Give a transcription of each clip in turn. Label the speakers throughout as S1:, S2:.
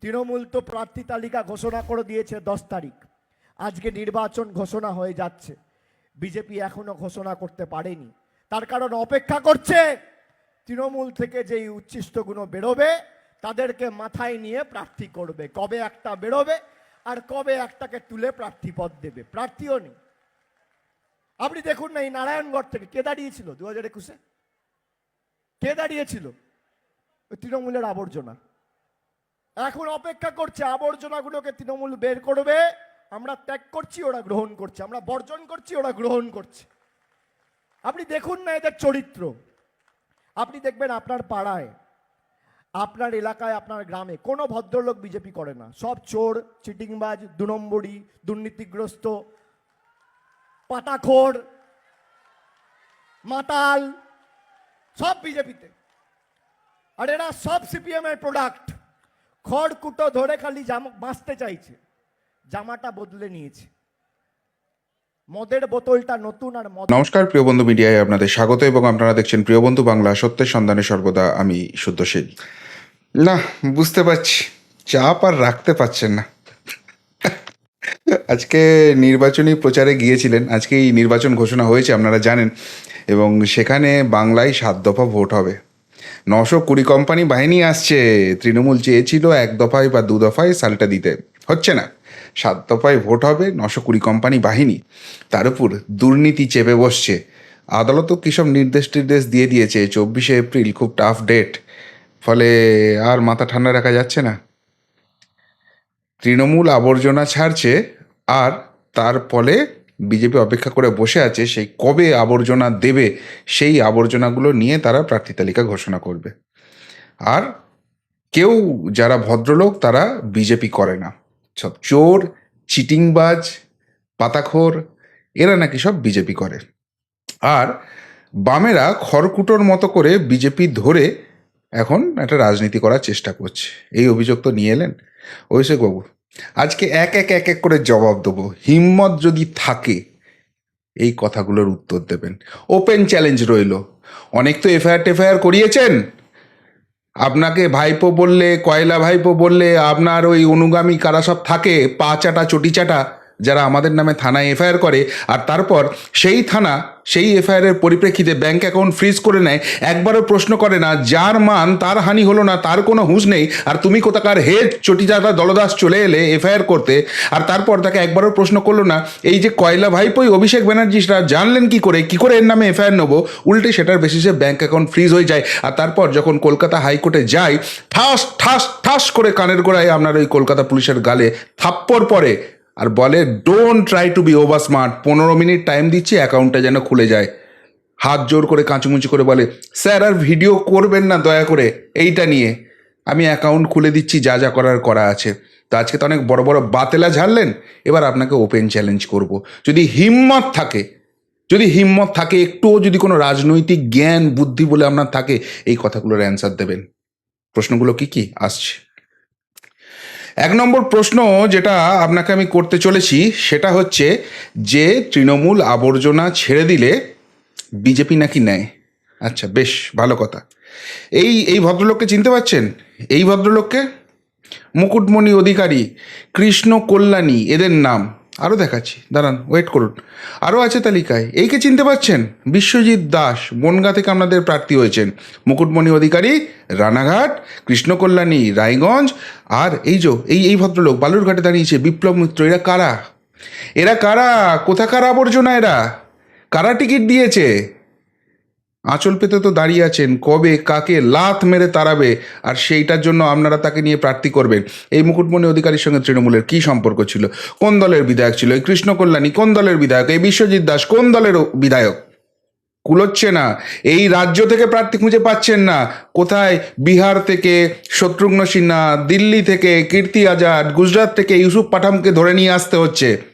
S1: তৃণমূল তো প্রার্থী তালিকা ঘোষণা করে দিয়েছে দশ তারিখ। আজকে নির্বাচন ঘোষণা হয়ে যাচ্ছে। বিজেপি এখনও ঘোষণা করতে পারেনি। তার কারণ অপেক্ষা করছে তৃণমূল থেকে যেই উচ্ছিষ্টগুলো বেরোবে, তাদেরকে মাথায় নিয়ে প্রার্থী করবে। কবে একটা বেরোবে আর কবে একটাকে তুলে প্রার্থী পদ দেবে। প্রার্থীও নেই। আপনি দেখুন না এই নারায়ণগড় থেকে কে দাঁড়িয়েছিল দু হাজার একুশে? কে দাঁড়িয়েছিল? তৃণমূলের আবর্জনা। এখন অপেক্ষা করছে, আবর্জনাগুলোকে তৃণমূল বের করবে। আমরা ত্যাগ করছি, ওরা গ্রহণ করছে। আমরা বর্জন করছি, ওরা গ্রহণ করছে। আপনি দেখুন না এদের চরিত্র। আপনি দেখবেন আপনার পাড়ায়, আপনার এলাকায়, আপনার গ্রামে কোনো ভদ্রলোক বিজেপি করে না। সব চোর, চিটিংবাজ দু নম্বরই দুর্নীতিগ্রস্ত পাতাখোর মাতাল, সব বিজেপিতে। আর এরা সব সিপিএম এর প্রোডাক্ট খড়কুটো ধরে খালি জামা বাঁচতে চাইছে। জামাটা বদলে নিয়েছে। মদের বোতলটা নতুন আর
S2: নমস্কার, প্রিয় বন্ধু মিডিয়ায় আপনাদের স্বাগত এবং আপনারা দেখছেন প্রিয় বন্ধু বাংলা, সত্যের সন্ধানে সর্বদা আমি শুদ্ধশীল। না, বুঝতে পারছি, চাপ আর রাখতে পারছেন না। আজকে নির্বাচনী প্রচারে গিয়েছিলেন, আজকে এই নির্বাচন ঘোষণা হয়েছে, আপনারা জানেন, এবং সেখানে বাংলায় সাত দফা ভোট হবে। নশো কুড়ি কোম্পানি বাহিনী আসছে। তৃণমূল চেয়েছিল এক দফায় বা দু দফায় সালটা দিতে। হচ্ছে না। সাত দফায় ভোট হবে নশো কুড়ি কোম্পানি বাহিনী। তার উপর দুর্নীতি চেপে বসছে। আদালতও কী সব নির্দেশ টির্দেশ দিয়ে দিয়েছে? চব্বিশে এপ্রিল খুব টাফ ডেট ফলে আর মাথা ঠান্ডা রাখা যাচ্ছে না। তৃণমূল আবর্জনা ছাড়ছে, আর তার ফলে বিজেপি অপেক্ষা করে বসে আছে, সেই কবে আবর্জনা দেবে, সেই আবর্জনাগুলো নিয়ে তারা প্রার্থী তালিকা ঘোষণা করবে। আর কেউ যারা ভদ্রলোক, তারা বিজেপি করে না। সব চোর, চিটিংবাজ, পাতাখোর, এরা নাকি সব বিজেপি করে। আর বামেরা খড়কুটোর মতো করে বিজেপি ধরে এখন একটা রাজনীতি করার চেষ্টা করছে। এই অভিযোগ তো নিয়ে এলেন। অভিষেক বাবু আজকে এক এক এক এক করে জবাব দেবো। হিম্মত যদি থাকে, এই কথাগুলোর উত্তর দেবেন। ওপেন চ্যালেঞ্জ রইল। অনেক তো এফআইআর টেফআইআর করিয়েছেন। আপনাকে ভাইপো বললে, কয়লা ভাইপো বললে, আপনার ওই অনুগামী কারা সব থাকে, পা চাটা, চটি চাটা, যারা আমাদের নামে থানায় এফআইআর করে, আর তারপর সেই থানা সেই এফআইআরের পরিপ্রেক্ষিতে ব্যাংক অ্যাকাউন্ট ফ্রিজ করে নেয়। একবারও প্রশ্ন করে না, যার মান তার হানি হলো না, তার কোনো হুঁশ নেই। আর তুমি কোথাকার হেড চটিচাটা, দলদাস চলে এলে এফআইআর করতে। আর তারপর তাকে একবারও প্রশ্ন করল না, এই যে কয়লা ভাইপোই অভিষেক ব্যানার্জিরা জানলেন কি করে কি করে এর নামে এফআইআর নেব? উল্টে সেটার বেসিসে ব্যাংক অ্যাকাউন্ট ফ্রিজ হয়ে যায়। আর তারপর যখন কলকাতা হাইকোর্টে যায়, ঠাস ঠাস ঠাস করে কানের গোড়ায় আপনার ওই কলকাতা পুলিশের গালে থাপ্পড় পড়ে। আর বলে don't try to be over smart পনেরো মিনিট টাইম দিচ্ছি অ্যাকাউন্টটা যেন খুলে যায়। হাত জোর করে, কাঁচুমুচি করে বলে স্যার আর ভিডিও করবেন না দয়া করে, এইটা নিয়ে। আমি অ্যাকাউন্ট খুলে দিচ্ছি, যা যা করার করা আছে। তো আজকে তো অনেক বড় বড় বাতেলা ঝাড়লেন, এবার আপনাকে ওপেন চ্যালেঞ্জ করব। যদি হিম্মত থাকে, যদি হিম্মত থাকে, একটুও যদি কোনো রাজনৈতিক জ্ঞান, বুদ্ধি বলে আপনার থাকে, এই কথাগুলোর অ্যান্সার দেবেন। প্রশ্নগুলো কি কি? আসছে। এক নম্বর প্রশ্ন যেটা আপনাকে আমি করতে চলেছি, সেটা হচ্ছে যে তৃণমূল আবর্জনা ছেড়ে দিলে বিজেপি নাকি নেয়? আচ্ছা বেশ, ভালো কথা। এই এই ভদ্রলোককে চিনতে পারছেন এই ভদ্রলোককে? মুকুটমণি অধিকারী, কৃষ্ণ কল্যাণী, এদের নাম। আরও দেখাচ্ছি, দাঁড়ান ওয়েট করুন। আরও আছে তালিকায় এইকে চিনতে পারছেন বিশ্বজিৎ দাস, বনগা থেকে আপনাদের প্রার্থী হয়েছেন। মুকুটমণি অধিকারী, রানাঘাট, কৃষ্ণকল্যাণী, রায়গঞ্জ, আর এই যে, এই এই ভদ্রলোক বালুরঘাটে দাঁড়িয়েছে, বিপ্লব মিত্র, এরা কারা? এরা কারা? কোথাকার আবর্জনা এরা? কারা টিকিট দিয়েছে? আঁচল পেতে তো দাঁড়িয়ে আছেন, কবে, কাকে লাথ মেরে তাড়াবে, আর সেইটার জন্য আপনারা তাকে নিয়ে প্রার্থী করবেন। এই মুকুটমণি অধিকারীর সঙ্গে তৃণমূলের কী সম্পর্ক ছিল? কোন দলের বিধায়ক ছিল? এই কৃষ্ণ কল্যাণী কোন দলের বিধায়ক? এই বিশ্বজিৎ দাস কোন দলের বিধায়ক? কুলোচ্ছে না। এই রাজ্য থেকে প্রার্থী খুঁজে পাচ্ছেন না। কোথায়? বিহার থেকে শত্রুঘ্ন সিনহা, দিল্লি থেকে কীর্তি আজাদ, গুজরাট থেকে ইউসুফ পাঠামকে ধরে নিয়ে আসতে হচ্ছে।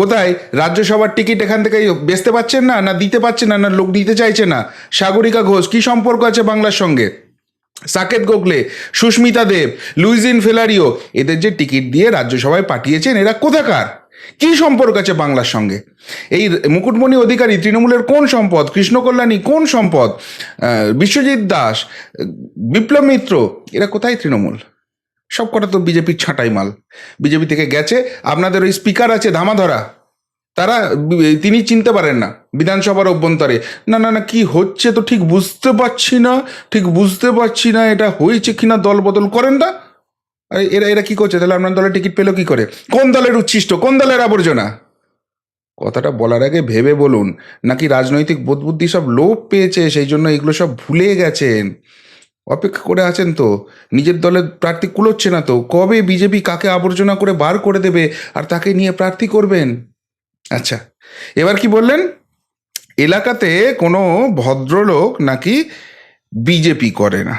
S2: কোথায়? রাজ্যসভার টিকিট এখান থেকে বেচতে পাচ্ছেন না না দিতে পারছেন না না লোক দিতে চাইছে না? সাগরিকা ঘোষ, কি সম্পর্ক আছে বাংলার সঙ্গে? সাকেত গোখলে, সুস্মিতা দেব, লুইজিন ফেলারিও, এদের যে টিকিট দিয়ে রাজ্যসভায় পাঠিয়েছেন, এরা কোথাকার? কি সম্পর্ক আছে বাংলার সঙ্গে? এই মুকুটমণি অধিকারী, তৃণমূলের কোন সম্পদ? কৃষ্ণকল্যাণী কোন সম্পদ? বিশ্বজিৎ দাস, বিপ্লব মিত্র, এরা কোথায় তৃণমূল? সব কটা তো বিজেপির ছাঁটাই মাল। বিজেপি থেকে গেছে, আপনাদের ওই স্পিকার আছে ধামাধরা, তারা তিনি চিনতে পারেন না, বিধানসভার অভ্যন্তরে। না না না, কি হচ্ছে তো ঠিক বুঝতে পারছি না, ঠিক বুঝতে পারছি না, এটা হয়েছে কিনা দল বদল করেন না। এরা এরা কি করছে? তাহলে আপনার দলের টিকিট পেল কি করে? কোন দলের উচ্ছিষ্ট? কোন দলের আবর্জনা? কথাটা বলার আগে ভেবে বলুন, নাকি রাজনৈতিক বোধবুদ্ধি সব লোপ পেয়েছে, সেই জন্য এগুলো সব ভুলে গেছেন? অপেক্ষা করে আছেন তো? নিজের দলের প্রার্থী কুলোচ্ছে না তো? কবে বিজেপি কাকে আবর্জনা করে বার করে দেবে আর তাকে নিয়ে প্রার্থী করবেন? আচ্ছা এবার কি বললেন? এলাকাতে কোনো ভদ্রলোক নাকি বিজেপি করে না।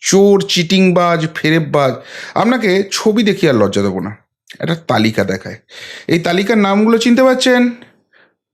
S2: চোর, চিটিংবাজ, ফেরেববাজ। আপনাকে ছবি দেখি আর লজ্জা দেবো না। একটা তালিকা দেখায়। এই তালিকার নামগুলো চিনতে পারছেন?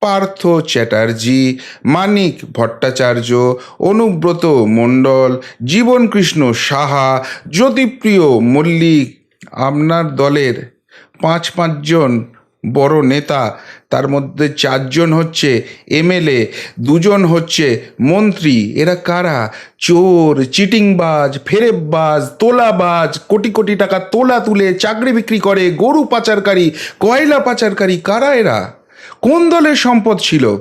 S2: পার্থ চ্যাটার্জি, মানিক ভট্টাচার্য, অনুব্রত মণ্ডল, জীবনকৃষ্ণ সাহা, জ্যোতিপ্রিয় মল্লিক, আপনার দলের পাঁচ পাঁচজন বড় নেতা, তার মধ্যে চারজন হচ্ছে এমএলএ, দুজন হচ্ছে মন্ত্রী। এরা কারা? চোর, চিটিংবাজ, ফেরেববাজ, তোলাবাজ, কোটি কোটি টাকা তোলা তুলে, চাকরি বিক্রি করে, গরু পাচারকারী, কয়লা পাচারকারী, কারা এরা? কোন দলের সম্পদ ছিল?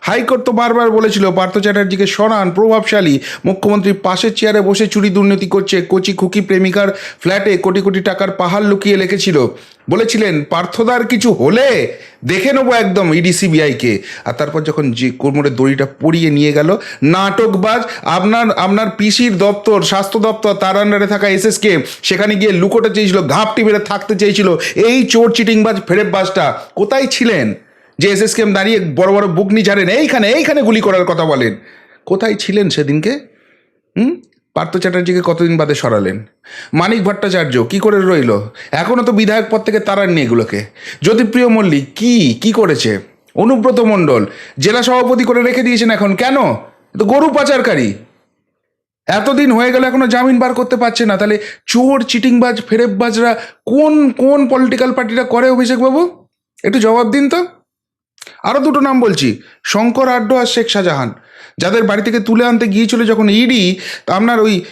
S2: হাইকোর্ট তো বারবার বলেছিল, পার্থ চ্যাটার্জিকে সরান, প্রভাবশালী। মুখ্যমন্ত্রী পাশের চেয়ারে বসে চুরি দুর্নীতি করছে, কচি খুকি প্রেমিকার ফ্ল্যাটে কোটি কোটি টাকার পাহাড় লুকিয়ে লেখেছিল বলেছিলেন, পার্থদার কিছু হলে দেখে নেব একদম ইডি সিবিআইকে। আর তারপর যখন যে কোমরের দড়িটা পরিয়ে নিয়ে গেল, নাটকবাজ, আপনার আপনার পিসির দপ্তর, স্বাস্থ্য দপ্তর, তার আন্ডারে থাকা এসএসকে, সেখানে গিয়ে লুকোতে চেয়েছিল, ঘাপটি মেরে থাকতে চেয়েছিল। এই চোর চিটিংবাজ, ফেরেববাজটা কোথায় ছিলেন? যে এসএসকেম দাঁড়িয়ে বড় বড় বুকনি ঝাড়েন, এইখানে এইখানে গুলি করার কথা বলেন। কোথায় ছিলেন সেদিনকে? হুম? পার্থ চ্যাটার্জিকে কতদিন বাদে সরালেন? মানিক ভট্টাচার্য, কি করে রইল? এখনও তো বিধায়ক পদ থেকে তারাননি এগুলোকে। জ্যোতিপ্রিয় মল্লিক, কি কি করেছে? অনুব্রত মণ্ডল, জেলা সভাপতি করে রেখে দিয়েছেন এখন, কেন? তো গরু পাচারকারী। এতদিন হয়ে গেল, এখনও জামিন বার করতে পারছে না। তাহলে চোর, চিটিংবাজ, ফেরেববাজরা কোন কোন পলিটিক্যাল পার্টিটা করে অভিষেকবাবু? একটু জবাব দিন তো। আরও দুটো নাম বলছি, শঙ্কর আড্ডো আর শেখ শাহজাহান। যাদের বাড়ি থেকে তুলে আনতে গিয়েছিল যখন ইডি, আপনার ওই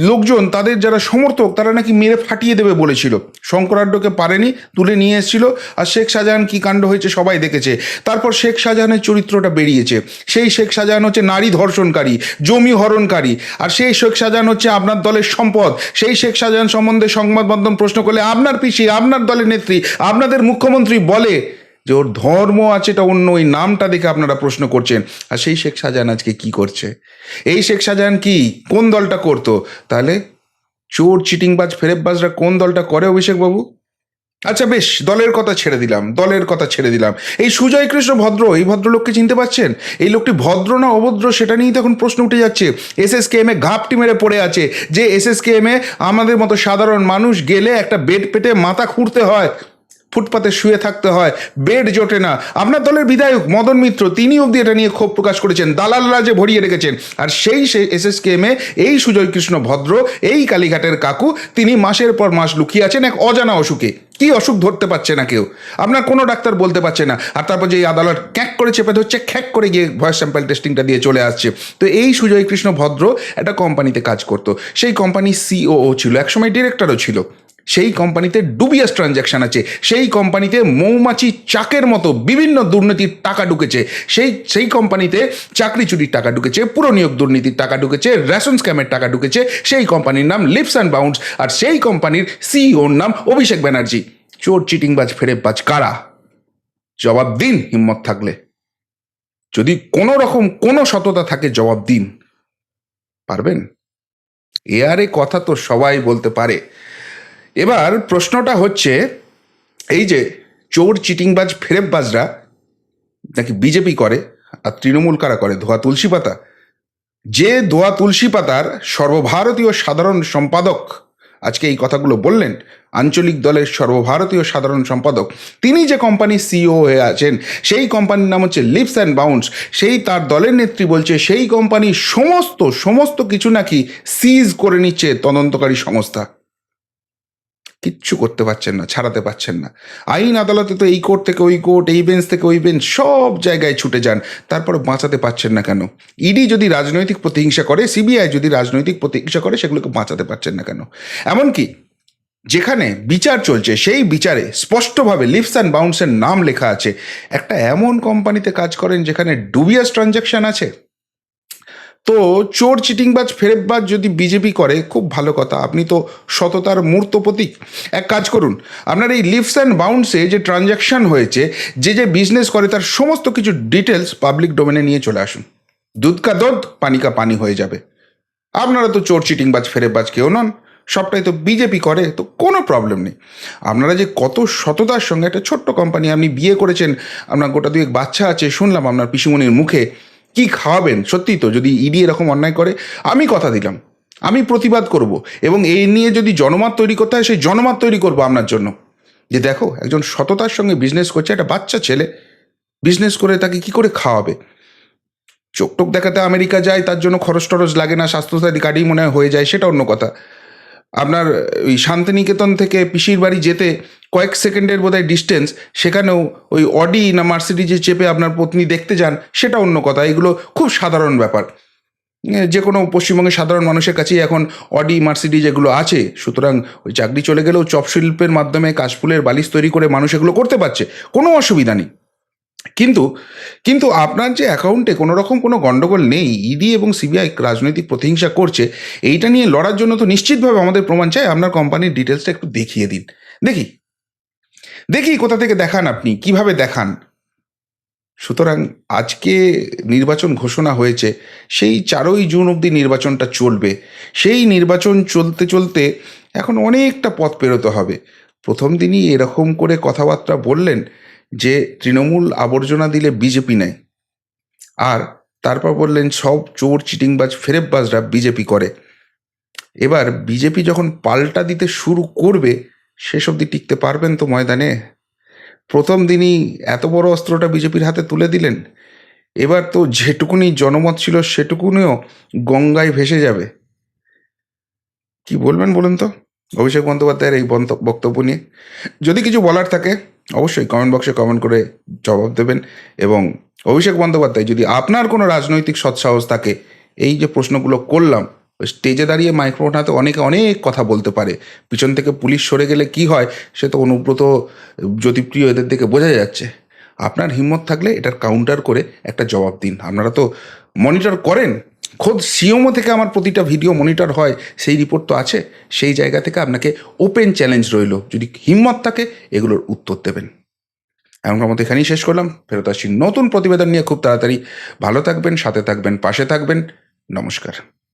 S2: লোকজন, তাদের যারা সমর্থক, তারা নাকি মেরে ফাটিয়ে দেবে বলেছিল। শঙ্কর আড্ডোকে পারেনি, তুলে নিয়ে এসেছিল। আর শেখ শাহজাহান কী কাণ্ড হয়েছে সবাই দেখেছে। তারপর শেখ শাহজাহানের চরিত্রটা বেরিয়েছে। সেই শেখ শাহজাহান হচ্ছে নারী ধর্ষণকারী, জমি হরণকারী। আর সেই শেখ শাহজাহান হচ্ছে আপনার দলের সম্পদ। সেই শেখ শাহজাহান সম্বন্ধে সংবাদ মাধ্যম প্রশ্ন করলে, আপনার পিসি, আপনার দলের নেত্রী, আপনাদের মুখ্যমন্ত্রী বলে যে ওর ধর্ম আছে, এটা অন্য ওই নামটা দেখে আপনারা প্রশ্ন করছেন, আর সেই শেখ শাহজাহান আজকে কি করছে? এই শেখ শাহজাহান কি? কোন দলটা করতো? তাহলে চোর, চিটিংবাজ, ফেরেববাজরা কোন দলটা করে অভিষেকবাবু? আচ্ছা বেশ, দলের কথা ছেড়ে দিলাম, দলের কথা ছেড়ে দিলাম। এই সুজয় কৃষ্ণ ভদ্র, এই ভদ্রলোককে চিনতে পারছেন এই লোকটি ভদ্র না অভদ্র সেটা নিয়েই তখন প্রশ্ন উঠে যাচ্ছে। এসএসকেএমে ঘাপটি মেরে পড়ে আছে। যে এসএসকেএমে আমাদের মতো সাধারণ মানুষ গেলে একটা বেড পেটে মাথা খুঁড়তে হয়। ফুটপাতে শুয়ে থাকতে হয়। বেড জোটে না। আপনার দলের বিধায়ক মদন মিত্র, তিনি অবধি এটা নিয়ে ক্ষোভ প্রকাশ করেছেন। দালালরা যে ভরিয়ে রেখেছেন। আর সেই এসএসকেএমে এই সুজয় কৃষ্ণ ভদ্র, এই কালীঘাটের কাকু, তিনি মাসের পর মাস লুকিয়ে আছেন এক অজানা অসুখে। কি অসুখ ধরতে পারছে না কেউ? আপনার কোনো ডাক্তার বলতে পারছে না। আর তারপর যে আদালত ক্যাক করে চেপে ধরছে, খ্যাক করে গিয়ে ভয়েস স্যাম্পল টেস্টিংটা দিয়ে চলে আসছে। তো এই সুজয় কৃষ্ণ ভদ্র একটা কোম্পানিতে কাজ করতো। সেই কোম্পানির সিওও ছিল, একসময় ডিরেক্টরও ছিল। সেই কোম্পানিতে ডুবিয়াস ট্রানজ্যাকশন আছে, সেই কোম্পানিতে মৌমাছি চাকের মতো বিভিন্ন দুর্নীতির টাকা ঢুকেছে, সেই সেই কোম্পানিতে চাকরি চুরির টাকা ঢুকেছে পুরো নিয়োগ দুর্নীতির টাকা ঢুকেছে, রেশন স্ক্যামের টাকা ঢুকেছে, সেই কোম্পানির নাম লিপস অ্যান্ড বাউন্ডস আর সেই কোম্পানির সিইওর নাম অভিষেক ব্যানার্জি। চোর চিটিং বাজ চিটিংবাজ, ফেরেববাজ কারা? জবাব দিন, হিম্মত থাকলে। যদি কোনো রকম কোনো সততা থাকে, জবাব দিন। পারবেন? এয়ারে কথা তো সবাই বলতে পারে। এবার প্রশ্নটা হচ্ছে, এই যে চোর, চিটিংবাজ, ফেরেববাজরা নাকি বিজেপি করে আর তৃণমূল কারা করে? ধোয়া তুলসী পাতা। যে ধোয়া তুলসী পাতার সর্বভারতীয় সাধারণ সম্পাদক, আজকে এই কথাগুলো বললেন, আঞ্চলিক দলের সর্বভারতীয় সাধারণ সম্পাদক, তিনি যে কোম্পানির সিইও হয়ে আছেন, সেই কোম্পানির নাম হচ্ছে লিপস অ্যান্ড বাউন্স সেই তার দলের নেত্রী বলছে, সেই কোম্পানি সমস্ত সমস্ত কিছু নাকি সিজ করে নিচ্ছে তদন্তকারী সংস্থা। কিচ্ছু করতে পারছেন না, ছাড়াতে পারছেন না। আইন আদালতে তো এই কোর্ট থেকে ওই কোর্ট, এই বেঞ্চ থেকে ওই বেঞ্চ সব জায়গায় ছুটে যান, তারপর বাঁচাতে পারছেন না কেন? ইডি যদি রাজনৈতিক প্রতিহিংসা করে, সিবিআই যদি রাজনৈতিক প্রতিহিংসা করে, সেগুলোকে বাঁচাতে পারছেন না কেন? এমনকি যেখানে বিচার চলছে, সেই বিচারে স্পষ্টভাবে লিপস অ্যান্ড বাউন্সের নাম লেখা আছে। একটা এমন কোম্পানিতে কাজ করেন যেখানে ডুবিয়াস ট্রানজ্যাকশন আছে। তো চোর, চিটিংবাজ, ফেরেববাজ যদি বিজেপি করে, খুব ভালো কথা। আপনি তো সততার মূর্ত প্রতীক। এক কাজ করুন, আপনার এই লিপস অ্যান্ড বাউন্সে যে ট্রানজ্যাকশন হয়েছে, যে যে বিজনেস করে, তার সমস্ত কিছু ডিটেলস পাবলিক ডোমেনে নিয়ে চলে আসুন। দুধ কা দুধ পানি কা পানি হয়ে যাবে। আপনারা তো চোর, চিটিংবাজ, ফেরেববাজ কেউ নন। সবটাই তো বিজেপি করে, তো কোনো প্রবলেম নেই। আপনারা যে কত সততার সঙ্গে একটা ছোট্ট কোম্পানি আপনি বিয়ে করেছেন, আপনার গোটা দুয়েক বাচ্চা আছে, শুনলাম আপনার পিসিমণির মুখে। কি খাওয়াবেন? সত্যি তো, যদি ইডি এরকম অন্যায় করে, আমি কথা দিলাম। আমি প্রতিবাদ করব এবং এই নিয়ে যদি জনমত তৈরি করতে হয়, সেই জনমত তৈরি করব আপনার জন্য। যে দেখো, একজন সততার সঙ্গে বিজনেস করছে, একটা বাচ্চা ছেলে বিজনেস করে তাকে কি করে খাওয়াবে? চোখ টোক দেখাতে আমেরিকা যায়, তার জন্য খরচ টরচ লাগে না, স্বাস্থ্যসাথী কার্ডই মনে হয় হয়ে যায়, সেটা অন্য কথা। আপনার, ওই শান্তিনিকেতন থেকে পিসির বাড়ি যেতে কয়েক সেকেন্ডের বোধহয় ডিস্টেন্স সেখানেও ওই অডি না মার্সিডিজে চেপে আপনার পত্নী দেখতে যান, সেটা অন্য কথা, এগুলো খুব সাধারণ ব্যাপার। যে কোনো পশ্চিমবঙ্গের সাধারণ মানুষের কাছেই এখন অডি, মার্সিডিজ এগুলো আছে, সুতরাং ওই চাকরি চলে গেলেও চপ শিল্পের মাধ্যমে কাশফুলের বালিশ তৈরি করে মানুষ এগুলো করতে পারছে, কোনো অসুবিধা নেই। কিন্তু কিন্তু আপনার যে অ্যাকাউন্টে কোনো রকম কোনো গণ্ডগোল নেই ইডি এবং সিবিআই রাজনৈতিক প্রতিহিংসা করছে, এইটা নিয়ে লড়ার জন্য তো নিশ্চিতভাবে আমাদের প্রমাণ চাই, আপনার কোম্পানির ডিটেলসটা একটু দেখিয়ে দিন। দেখি দেখি কোথা থেকে দেখান আপনি, কীভাবে দেখান। সুতরাং আজকে নির্বাচন ঘোষণা হয়েছে, সেই চারই জুন অবধি নির্বাচনটা চলবে। সেই নির্বাচন চলতে চলতে এখন অনেকটা পথ পেরোতে হবে। প্রথম দিনই এরকম করে কথাবার্তা বললেন যে তৃণমূল আবর্জনা দিলে বিজেপি নেয়। আর তারপর বললেন, সব চোর, চিটিংবাজ, ফেরেববাজরা বিজেপি করে। এবার বিজেপি যখন পাল্টা দিতে শুরু করবে, শেষ অবধি টিকতে পারবেন তো ময়দানে। প্রথম দিনই এত বড় অস্ত্রটা বিজেপির হাতে তুলে দিলেন। এবার তো যেটুকুনি জনমত ছিল সেটুকুনিও গঙ্গায় ভেসে যাবে। কি বলবেন বলুন তো? অভিষেক বন্দ্যোপাধ্যায়ের এই বক্তব্য নিয়ে। যদি কিছু বলার থাকে। অবশ্যই কমেন্ট বক্সে কমেন্ট করে জবাব দেবেন এবং অভিষেক বন্দ্যোপাধ্যায়, যদি আপনার কোনো রাজনৈতিক সৎসাহস থাকে, এই যে প্রশ্নগুলো করলাম স্টেজে দাঁড়িয়ে মাইক্রোফোন হাতে অনেকে অনেক কথা বলতে পারে। পিছন থেকে পুলিশ সরে গেলে কি হয়, সে তো অনুব্রত জ্যোতিপ্রিয় এদের দিকে বোঝা যাচ্ছে। আপনার হিম্মত থাকলে এটার কাউন্টার করে একটা জবাব দিন। আপনারা তো মনিটর করেন খোদ সিওমো থেকে আমার প্রতিটা ভিডিও মনিটর হয়, সেই রিপোর্ট তো আছে। সেই জায়গা থেকে আপনাকে ওপেন চ্যালেঞ্জ রইল, যদি হিম্মত থাকে, এগুলোর উত্তর দেবেন। এমনকার মতো এখানেই শেষ করলাম। ফেরত আসছি নতুন প্রতিবেদন নিয়ে। খুব তাড়াতাড়ি ভালো থাকবেন, সাথে থাকবেন, পাশে থাকবেন। নমস্কার।